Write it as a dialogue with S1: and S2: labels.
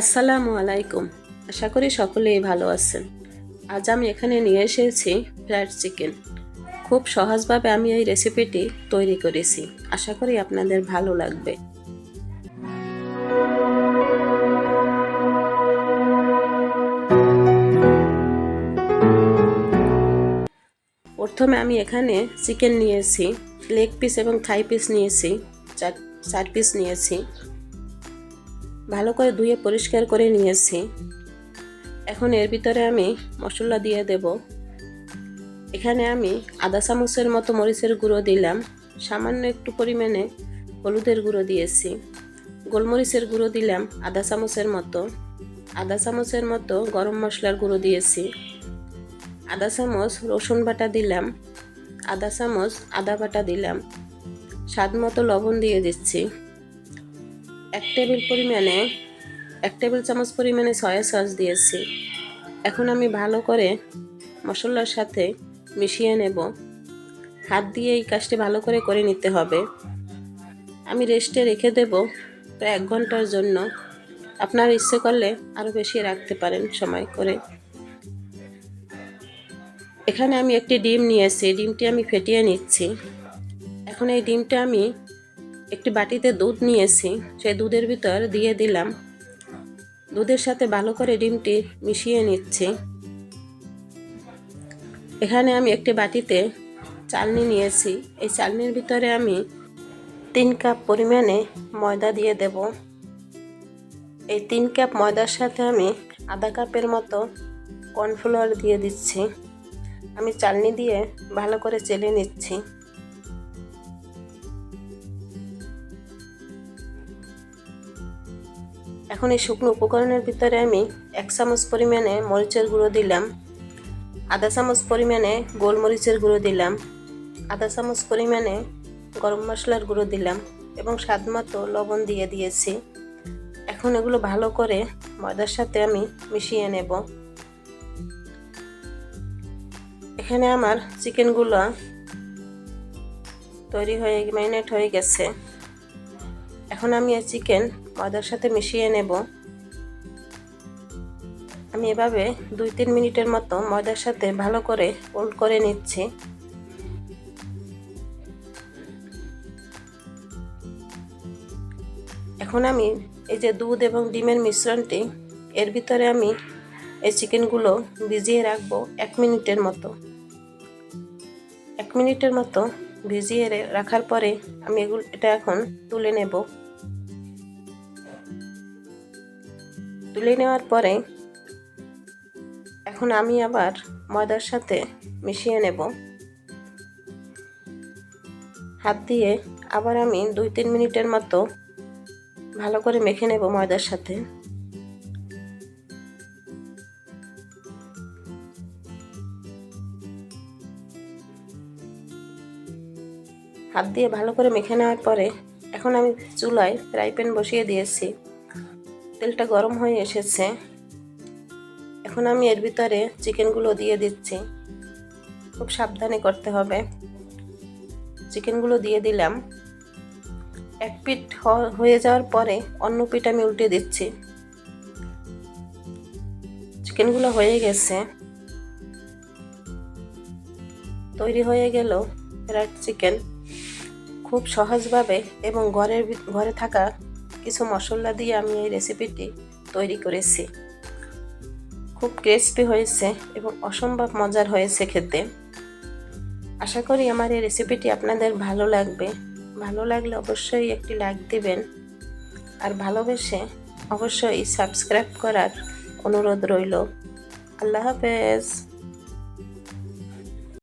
S1: আসসালামু আলাইকুম। আশা করি সকলেই ভালো আছেন। আজ আমি এখানে নিয়ে এসেছি ফ্রাইড চিকেন। খুব সহজভাবে আমি এই রেসিপিটি তৈরি করেছি। আশা করি আপনাদের ভালো লাগবে। প্রথমে আমি এখানে চিকেন নিয়েছি, লেগ পিস এবং থাই পিস নিয়েছি, চার চার পিস নিয়েছি। ভালো করে ধুয়ে পরিষ্কার করে নিয়েছি। এখন এর ভিতরে আমি মশলা দিয়ে দেব। এখানে আমি আদা চামচের মতো মরিচের গুঁড়ো দিলাম। সামান্য একটু পরিমাণে হলুদের গুঁড়ো দিয়েছি। গোলমরিচের গুঁড়ো দিলাম আধা চামচের মতো। আধা চামচের মতো গরম মশলার গুঁড়ো দিয়েছি। আধা চামচ রসুন বাটা দিলাম। আধা চামচ আদা বাটা দিলাম। স্বাদ মতো লবণ দিয়ে দিচ্ছি। এক টেবিল পরিমাণে, এক টেবিল চামচ পরিমাণে সয়া সস দিয়েছি। এখন আমি ভালো করে মশলার সাথে মিশিয়ে নেব। হাত দিয়ে এই কাজটি ভালো করে করে নিতে হবে। আমি রেস্টে রেখে দেব প্রায় এক ঘণ্টার জন্য। আপনার ইচ্ছে করলে আরও বেশি রাখতে পারেন সময় করে। এখানে আমি একটি ডিম নিয়েছি, ডিমটি আমি ফেটিয়ে নিচ্ছি। এখন এই ডিমটা আমি একটি বাটিতে দুধ নিয়েছি, সেই দুধের ভিতর দিয়ে দিলাম। দুধের সাথে ভালো করে ডিমটি মিশিয়ে নিচ্ছি। এখানে আমি একটি বাটিতে চালনি নিয়েছি। এই চালনির ভিতরে আমি তিন কাপ পরিমাণে ময়দা দিয়ে দেব। এই তিন কাপ ময়দার সাথে আমি আধা কাপের মতো কর্নফ্লাওয়ার দিয়ে দিচ্ছি। আমি চালনি দিয়ে ভালো করে চেলে নিচ্ছি। এখন এই শুকনো উপকরণের ভিতরে আমি এক চামচ পরিমাণে মরিচের গুঁড়ো দিলাম, আধা চামচ পরিমাণে গোলমরিচের গুঁড়ো দিলাম, আধা চামচ পরিমাণে গরম মশলার গুঁড়ো দিলাম এবং স্বাদ মতো লবণ দিয়ে দিয়েছি। এখন এগুলো ভালো করে ময়দার সাথে আমি মিশিয়ে নেব। এখানে আমার চিকেনগুলো তৈরি হয়ে ম্যারিনেট হয়ে গেছে। এখন আমি এই চিকেন ময়দার সাথে মিশিয়ে নেব। আমি এভাবে দুই তিন মিনিটের মতো ময়দার সাথে ভালো করে ফোল্ড করে নিচ্ছি। এখন আমি এই যে দুধ এবং ডিমের মিশ্রণটি, এর ভিতরে আমি এই চিকেনগুলো ভিজিয়ে রাখব এক মিনিটের মতো। এক মিনিটের মতো ভিজিয়ে রাখার পরে আমি এগুলো, এটা এখন তুলে নেব। তুলে নেওয়ার পরে এখন আমি আবার ময়দার সাথে মিশিয়ে নেব। হাত দিয়ে আবার আমি দুই তিন মিনিটের মতো ভালো করে মেখে নেব ময়দার সাথে। হাত দিয়ে ভালো করে মেখে নেওয়ার পরে এখন আমি চুলায় ফ্রাই প্যান বসিয়ে দিয়েছি। তেলটা গরম হয়ে এসেছে। এখন আমি এর ভিতরে চিকেনগুলো দিয়ে দিচ্ছি। খুব সাবধানে করতে হবে। চিকেনগুলো দিয়ে দিলাম। এক পিঠ হয়ে যাওয়ার পরে অন্য পিঠ আমি উল্টে দিচ্ছি। চিকেনগুলো হয়ে গেছে। তৈরি হয়ে গেল ফ্রাইড চিকেন। খুব সহজভাবে এবং ঘরের ঘরে থাকা কিছু মশলা দিয়ে আমি এই রেসিপিটি তৈরি করেছি। খুব ক্রিস্পি হয়েছে এবং অসম্ভব মজার হয়েছে খেতে। আশা করি আমার এই রেসিপিটি আপনাদের ভালো লাগবে। ভালো লাগলে অবশ্যই একটি লাইক দিবেন। আর ভালোবেসে অবশ্যই সাবস্ক্রাইব করার অনুরোধ রইল। আল্লাহ হাফেজ।